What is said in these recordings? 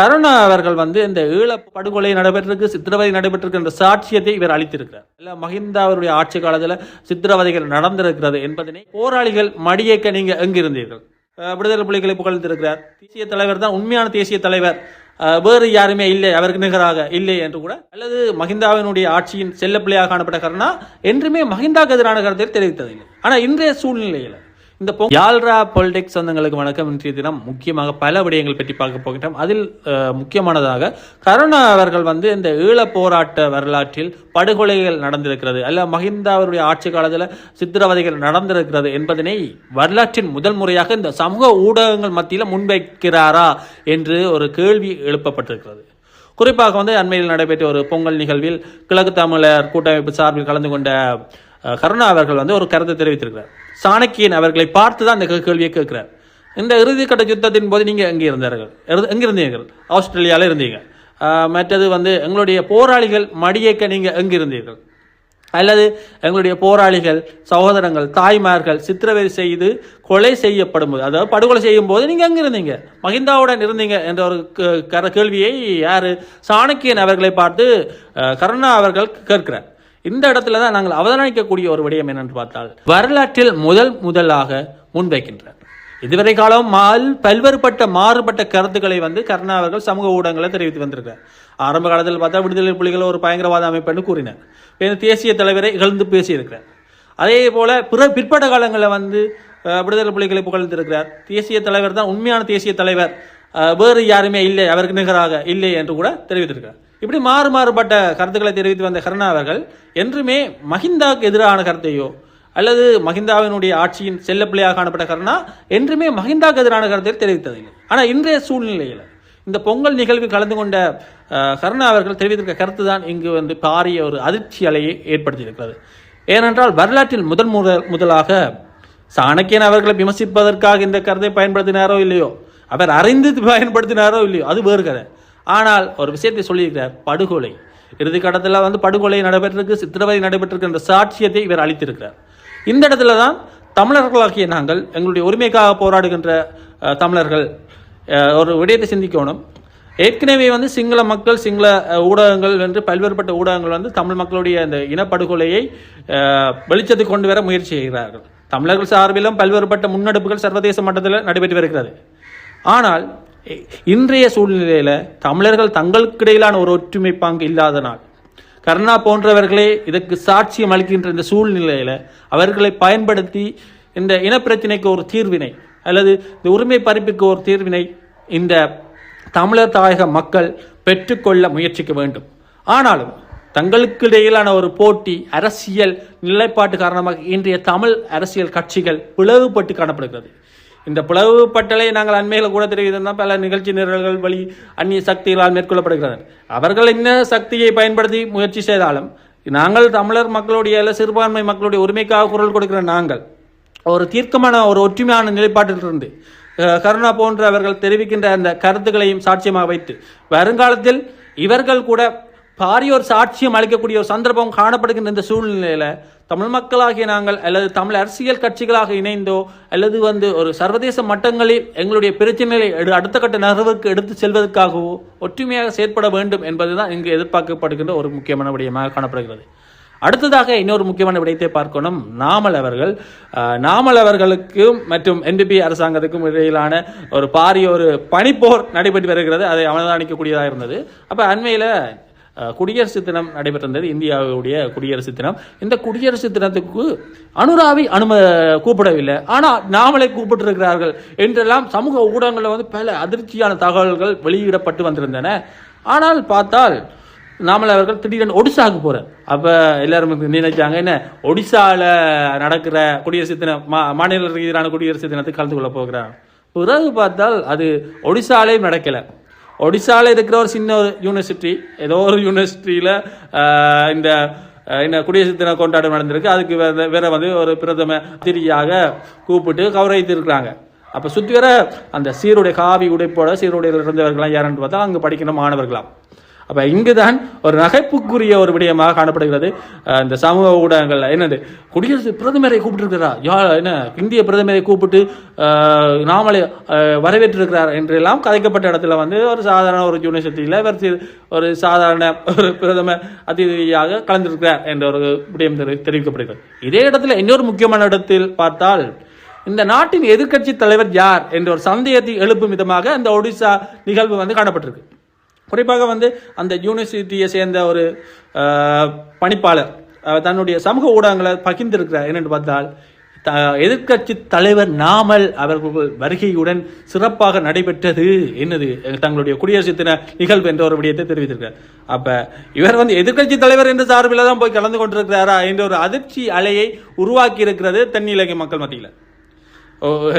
கருணா அவர்கள் வந்து இந்த ஈழ படுகொலை நடைபெற்றிருக்கு சித்திரவதை நடைபெற்றிருக்கு என்ற சாட்சியத்தை இவர் அளித்திருக்கிறார். இல்ல மஹிந்தா அவருடைய ஆட்சி காலத்தில் சித்திரவதைகள் நடந்திருக்கிறது என்பதனை போராளிகள் மடியேக்க நீங்க எங்கிருந்தீர்கள்? விடுதலை புலிகளை புகழ்ந்திருக்கிறார். தேசிய தலைவர் தான் உண்மையான தேசிய தலைவர். வேறு யாருமே இல்லை அவருக்கு நிகராக இல்லை என்று கூட. அல்லது மஹிந்தாவினுடைய ஆட்சியின் செல்லப்பிள்ளையாக காணப்பட்ட கருணா என்றுமே மஹிந்தாக்கு எதிரான கருத்தை தெரிவித்ததில்லை. ஆனால் இன்றைய சூழ்நிலையில் இந்த யாழ்ரா பொலிடிக்ஸ் சொந்தங்களுக்கு வணக்கம். இன்றைய தினம் முக்கியமாக பல விடயங்கள் பற்றி பார்க்க போகின்றோம். அதில் முக்கியமானதாக கருணா அவர்கள் வந்து இந்த ஈழ போராட்ட வரலாற்றில் படுகொலைகள் நடந்திருக்கிறது. அல்ல மஹிந்தா அவருடைய ஆட்சி காலத்தில் சித்திரவதைகள் நடந்திருக்கிறது என்பதனை வரலாற்றின் முதல் முறையாக இந்த சமூக ஊடகங்கள் மத்தியில் முன்வைக்கிறாரா என்று ஒரு கேள்வி எழுப்பப்பட்டிருக்கிறது. குறிப்பாக வந்து அண்மையில் நடைபெற்ற ஒரு பொங்கல் நிகழ்வில் கிழக்கு தமிழர் கூட்டமைப்பு சார்பில் கலந்து கொண்ட கருணா அவர்கள் வந்து ஒரு கருத்தை தெரிவித்திருக்கிறார். சாணக்கியன் அவர்களை பார்த்து தான் இந்த கேள்வியை கேட்கிறார். இந்த இறுதிக்கட்ட யுத்தத்தின் போது நீங்கள் எங்கே இருந்தார்கள்? எங்கே எங்க இருந்தீர்கள். ஆஸ்திரேலியாவில் இருந்தீங்க மற்றது வந்து எங்களுடைய போராளிகள் மடியேக்க நீங்கள் எங்கே இருந்தீர்கள் அல்லது எங்களுடைய போராளிகள் சகோதரங்கள் தாய்மார்கள் சித்திரவதை செய்து கொலை செய்யப்படும் போது அதாவது படுகொலை செய்யும் போது நீங்கள் எங்கே இருந்தீங்க மகிந்தாவுடன் இருந்தீங்க என்ற ஒரு கேள்வியை யார்? சாணக்கியன் அவர்களை பார்த்து கருணா அவர்கள் கேட்கிறார். இந்த இடத்துல தான் நாங்கள் அவதானிக்கக்கூடிய ஒரு விடயம் என்னென்று பார்த்தால் வரலாற்றில் முதல் முதலாக முன்வைக்கின்றார் இதுவரை காலம் மால் பல்வேறுபட்ட மாறுபட்ட கருத்துக்களை வந்து கருணா அவர்கள் சமூக ஊடகங்களில் தெரிவித்து வந்திருக்கிறார். ஆரம்ப காலத்தில் பார்த்தா விடுதலை புலிகள் ஒரு பயங்கரவாத அமைப்புன்னு கூறினார். பின்னர் தேசிய தலைவரை இகழ்ந்து பேசியிருக்கிறார். அதே போல பிற பிற்பட்ட காலங்களில் வந்து விடுதலை புலிகளை புகழ்ந்திருக்கிறார். தேசிய தலைவர் தான் உண்மையான தேசிய தலைவர். வேறு யாருமே இல்லை அவருக்கு நிகராக இல்லை என்று கூட தெரிவித்திருக்கிறார். இப்படி மாறு மாறுபட்ட கருத்துக்களை தெரிவித்து வந்த கருணா அவர்கள் என்றுமே மஹிந்தாவுக்கு எதிரான கருத்தையோ அல்லது மஹிந்தாவினுடைய ஆட்சியின் செல்லப்பிள்ளையாக காணப்பட்ட கருணா என்றுமே மஹிந்தாவுக்கு எதிரான கருத்தை தெரிவித்ததில்லை. ஆனால் இன்றைய சூழ்நிலையில் இந்த பொங்கல் நிகழ்வில் கலந்து கொண்ட கருணா அவர்கள் தெரிவித்திருக்க கருத்து தான் இங்கு வந்து பாரிய ஒரு அதிர்ச்சி அலையை ஏற்படுத்தியிருக்கிறது. ஏனென்றால் வரலாற்றில் முதல் முதல் முதலாக சாணக்கியன் அவர்களை விமர்சிப்பதற்காக இந்த கருத்தை பயன்படுத்தினாரோ இல்லையோ அவர் அறிந்து பயன்படுத்தினாரோ இல்லையோ அது வேறு கதை. ஆனால் ஒரு விஷயத்தை சொல்லியிருக்கிறார் படுகொலை. இறுதி கடத்தில் வந்து படுகொலை நடைபெற்றிருக்கு சித்திரவதை நடைபெற்றிருக்கு என்ற சாட்சியத்தை இவர் அளித்திருக்கிறார். இந்த இடத்துல தான் தமிழர்களாகிய நாங்கள் எங்களுடைய உரிமைக்காக போராடுகின்ற தமிழர்கள் ஒரு விடயத்தை சிந்திக்கணும். ஏற்கனவே வந்து சிங்கள மக்கள் சிங்கள ஊடகங்கள் என்று பல்வேறுபட்ட ஊடகங்கள் வந்து தமிழ் மக்களுடைய அந்த இனப்படுகொலையை வெளிச்சத்தை வெளிச்சத்துக்கு கொண்டு வர முயற்சி செய்கிறார்கள். தமிழர்கள் சார்பிலும் பல்வேறுபட்ட முன்னெடுப்புகள் சர்வதேச மட்டத்தில் நடைபெற்று வருகிறது. ஆனால் இன்றைய சூழ்நிலையில் தமிழர்கள் தங்களுக்கிடையிலான ஒரு ஒற்றுமை பாங்கு இல்லாதனால் கருணா போன்றவர்களே இதற்கு சாட்சியம் அளிக்கின்ற இந்த சூழ்நிலையில் அவர்களை பயன்படுத்தி இந்த இனப்பிரச்சினைக்கு ஒரு தீர்வினை அல்லது இந்த உரிமை பறிப்புக்கு ஒரு தீர்வினை இந்த தமிழர் தாயக மக்கள் பெற்றுக்கொள்ள முயற்சிக்க வேண்டும். ஆனாலும் தங்களுக்கு இடையிலான ஒரு போட்டி அரசியல் நிலைப்பாட்டு காரணமாக இன்றைய தமிழ் அரசியல் கட்சிகள் பிளவுபட்டு காணப்படுகிறது. இந்த பிளவுபட்டலை நாங்கள் அண்மையில் கூட தெரிவித்திருந்தால் பல நிகழ்ச்சி நிரல்கள் வழி அந்நிய சக்திகளால் மேற்கொள்ளப்படுகிறது. அவர்கள் என்ன சக்தியை பயன்படுத்தி முயற்சி செய்தாலும் நாங்கள் தமிழர் மக்களுடைய அல்ல சிறுபான்மை மக்களுடைய உரிமைக்காக குரல் கொடுக்கிற நாங்கள் ஒரு தீர்க்கமான ஒரு ஒற்றுமையான நிலைப்பாட்டிலிருந்து கருணா போன்ற அவர்கள் தெரிவிக்கின்ற அந்த கருத்துக்களையும் சாட்சியமாக வைத்து வருங்காலத்தில் இவர்கள் கூட பாரியோர் சாட்சியம் அளிக்கக்கூடிய ஒரு சந்தர்ப்பம் காணப்படுகின்ற இந்த சூழ்நிலையில் தமிழ் மக்களாகிய நாங்கள் அல்லது தமிழ் அரசியல் கட்சிகளாக இணைந்தோ அல்லது வந்து ஒரு சர்வதேச மட்டங்களில் எங்களுடைய பிரச்சனைகளை எடு- அடுத்த கட்ட நகர்வுக்கு எடுத்து செல்வதற்காகவோ ஒற்றுமையாக செயற்பட வேண்டும் என்பது தான் இங்கு எதிர்பார்க்கப்படுகின்ற ஒரு முக்கியமான விடயமாக காணப்படுகிறது. அடுத்ததாக இன்னொரு முக்கியமான விடயத்தை பார்க்கணும். நாமல் அவர்கள் நாமல் அவர்களுக்கும் மற்றும் என்பிபி அரசாங்கத்துக்கும் இடையிலான ஒரு பாரிய ஒரு பனிப்போர் நடைபெற்று வருகிறது. அதை அவதானிக்கக்கூடியதாக இருந்தது. அப்போ அண்மையில் குடியரசு தினம் நடைபெற்றிருந்தது. இந்தியாவுடைய குடியரசு தினம். இந்த குடியரசு தினத்துக்கு அனுராவை அனும கூப்பிடவில்லை. ஆனால் நாமளே கூப்பிட்டிருக்கிறார்கள் என்றெல்லாம் சமூக ஊடகங்களில் வந்து பல அதிர்ச்சியான தகவல்கள் வெளியிடப்பட்டு வந்திருந்தன. ஆனால் பார்த்தால் நாமல் அவர்கள் திடீரென ஒடிசாவுக்கு போகிறார் அப்போ எல்லாரும் நினைச்சாங்க என்ன ஒடிசாவில் நடக்கிற குடியரசு தினம் மா மாநில ரீதியிலான குடியரசு தினத்துக்கு கலந்து கொள்ள போகிறார். பிறகு பார்த்தால் அது ஒடிசாலேயும் நடக்கலை. ஒடிசாவில் இருக்கிற ஒரு சின்ன ஒரு யூனிவர்சிட்டி ஏதோ ஒரு யூனிவர்சிட்டியில் இந்த என்ன குடியரசு தின கொண்டாட்டம் நடந்திருக்கு. அதுக்கு வேற வேற வந்து ஒரு பிரதம அதிரியாக கூப்பிட்டு கௌரவித்திருக்கிறாங்க. அப்போ சுற்றி வர அந்த சீருடைய காவி உடைப்போட சீருடையில் இருந்தவர்கள்லாம் யாருன்னு பார்த்தா அங்கே படிக்கிற மாணவர்களாம். அப்ப இங்குதான் ஒரு நகைப்புக்குரிய ஒரு விடயமாக காணப்படுகிறது. இந்த சமூக ஊடகங்கள் என்னது? குடியரசு பிரதமரை கூப்பிட்டுருக்கிறார்? யா என்ன இந்திய பிரதமரை கூப்பிட்டு நாமளே வரவேற்றிருக்கிறார் என்றெல்லாம் கதைக்கப்பட்ட இடத்துல வந்து ஒரு சாதாரண ஒரு யூனிவர்சிட்டியில் இவர் ஒரு சாதாரண ஒரு பிரதம அதிதியாக கலந்திருக்கிறார் என்ற ஒரு விடயம் தெரி- தெரிவிக்கப்படுகிறது. இதே இடத்துல இன்னொரு முக்கியமான இடத்தில் பார்த்தால் இந்த நாட்டின் எதிர்க்கட்சி தலைவர் யார் என்ற ஒரு சந்தேகத்தை எழுப்பும் விதமாக அந்த ஒடிசா நிகழ்வு வந்து காணப்பட்டிருக்கு. குறிப்பாக வந்து அந்த யூனிவர்சிட்டியை சேர்ந்த ஒரு பணிப்பாளர் தன்னுடைய சமூக ஊடகங்களை பகிர்ந்திருக்கிறார். என்னென்று பார்த்தால் த எதிர்க்கட்சி தலைவர் நாமல் அவர்கள் வருகையுடன் சிறப்பாக நடைபெற்றது என்னது தங்களுடைய குடியரசு தின நிகழ்வு என்ற ஒரு விடயத்தை தெரிவித்திருக்கிறார். அப்ப இவர் வந்து எதிர்க்கட்சி தலைவர் என்ற சார்பில் தான் போய் கலந்து கொண்டிருக்கிறாரா என்ற ஒரு அதிர்ச்சி அலையை உருவாக்கி இருக்கிறது தென்னிலங்கை மக்கள் மத்தியில்.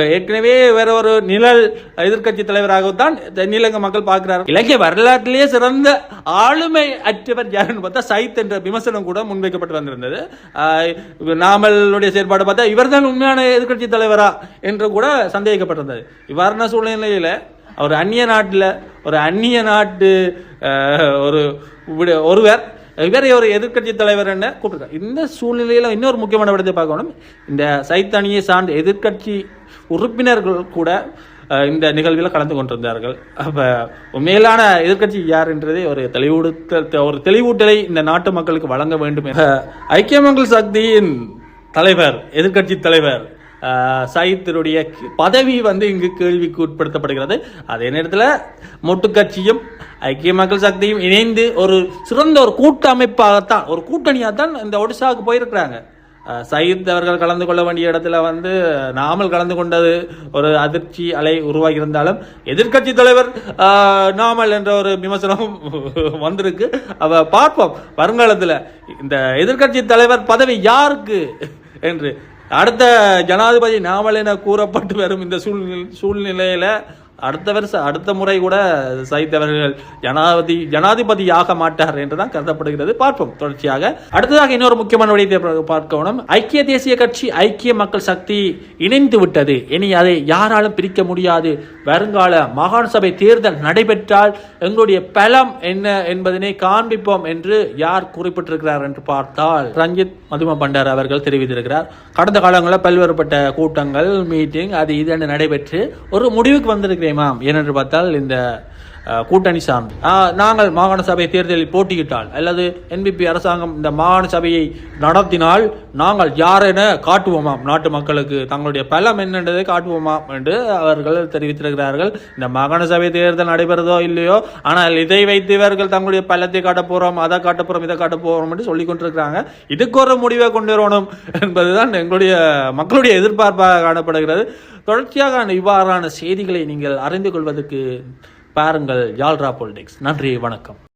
ஏற்கனவே வேற ஒரு நிழல் எதிர்க்கட்சி தலைவராகத்தான் தென்னிலங்க மக்கள் பார்க்கிறார் இலங்கை வரலாற்றிலேயே சிறந்த ஆளுமை அற்றவர் யாருன்னு பார்த்தா சைத் என்ற விமர்சனம் கூட முன்வைக்கப்பட்டு வந்திருந்தது. ஆஹ், நாமளுடைய செயற்பாடு பார்த்தா இவர்தான் உண்மையான எதிர்க்கட்சி தலைவரா என்று கூட சந்தேகிக்கப்பட்டிருந்தது. இவ்வாறான சூழ்நிலையில் ஒரு அந்நிய நாட்டில் ஒரு அந்நிய நாட்டு ஒரு விட- ஒருவர் இவரை ஒரு எதிர்க்கட்சி தலைவர் என்ன? கூப்பிட்டு இந்த சூழ்நிலையில் இன்னொரு முக்கியமான விடத்தை பார்க்கணும் இந்த சைத்தணியை சார்ந்த எதிர்க்கட்சி உறுப்பினர்கள் கூட இந்த நிகழ்வில் கலந்து கொண்டிருந்தார்கள். அப்போ உண்மையிலான எதிர்க்கட்சி யார் என்றதை ஒரு தெளிவூட்ட ஒரு தெளிவூட்டலை இந்த நாட்டு மக்களுக்கு வழங்க வேண்டும் ஐக்கிய மக்கள் சக்தியின் தலைவர் எதிர்க்கட்சி தலைவர் சயித்தினுடைய பதவி வந்து இங்கு கேள்விக்கு உட்படுத்தப்படுகிறது. அதே நேரத்தில் மொட்டுக்கட்சியும் ஐக்கிய மக்கள் சக்தியும் இணைந்து ஒரு சிறந்த ஒரு கூட்டமைப்பாகத்தான் ஒரு கூட்டணியாக தான் இந்த ஒடிசாவுக்கு போயிருக்கிறாங்க. சயித் அவர்கள் கலந்து கொள்ள வேண்டிய இடத்துல வந்து நாமல் கலந்து கொண்டது ஒரு அதிர்ச்சி அலை உருவாகி இருந்தாலும் எதிர்க்கட்சி தலைவர் நாமல் என்ற ஒரு விமர்சனம் வந்திருக்கு. அவ பார்ப்போம். வருங்காலத்தில் இந்த எதிர்க்கட்சி தலைவர் பதவி யாருக்கு என்று அடுத்த ஜனாதிபதி நாமல் என கூறப்பட்டு வரும் இந்த சூழ்நிலை சூழ்நிலையில் அடுத்த வருஷம் அடுத்த முறை கூட சைத் அவர்கள் ஜனாதிபதி ஜனாதிபதி ஆக மாட்டார் என்றுதான் கருதப்படுகிறது. பார்ப்போம் தொடர்ச்சியாக. அடுத்ததாக இன்னொரு முக்கியமான விடயத்தை பார்க்கணும். ஐக்கிய தேசிய கட்சி ஐக்கிய மக்கள் சக்தி இணைந்து விட்டது. இனி அதை யாராலும் பிரிக்க முடியாது. வருங்கால மாகாண சபை தேர்தல் நடைபெற்றால் எங்களுடைய பலம் என்ன என்பதனை காண்பிப்போம் என்று யார் குறிப்பிட்டிருக்கிறார் என்று பார்த்தால் ரஞ்சித் மதும பண்டார் அவர்கள் தெரிவித்திருக்கிறார். கடந்த காலங்களில் பல்வேறுபட்ட கூட்டங்கள் மீட்டிங் அது இது என்று நடைபெற்று ஒரு முடிவுக்கு வந்திருக்கிறேன். வந்திருக்கிறேமாம் ஏனென்று பார்த்தால் இந்த கூட்டணி சார்ந்து. நாங்கள் மாகாண சபை தேர்தலில் போட்டியிட்டால் அல்லது என்பிபி அரசாங்கம் இந்த மாகாண சபையை நடத்தினால் நாங்கள் யார் என காட்டுவோமாம் நாட்டு மக்களுக்கு தங்களுடைய பலம் என்னன்றதை காட்டுவோமாம் என்று அவர்கள் தெரிவித்திருக்கிறார்கள். இந்த மாகாண சபை தேர்தல் நடைபெறுதோ இல்லையோ? ஆனால் இதை வைத்து இவர்கள் தங்களுடைய பலத்தை காட்ட போகிறோம் அதை காட்ட போகிறோம் இதை காட்ட போகிறோம் என்று சொல்லிக் கொண்டிருக்கிறாங்க. இதுக்கு ஒரு முடிவை கொண்டு வரணும் என்பதுதான் எங்களுடைய மக்களுடைய எதிர்பார்ப்பாக காணப்படுகிறது. தொடர்ச்சியாக இவ்வாறான செய்திகளை நீங்கள் அறிந்து கொள்வதற்கு பாருங்கள் யாழ்ரா பொலிடிக்ஸ் நன்றி வணக்கம்.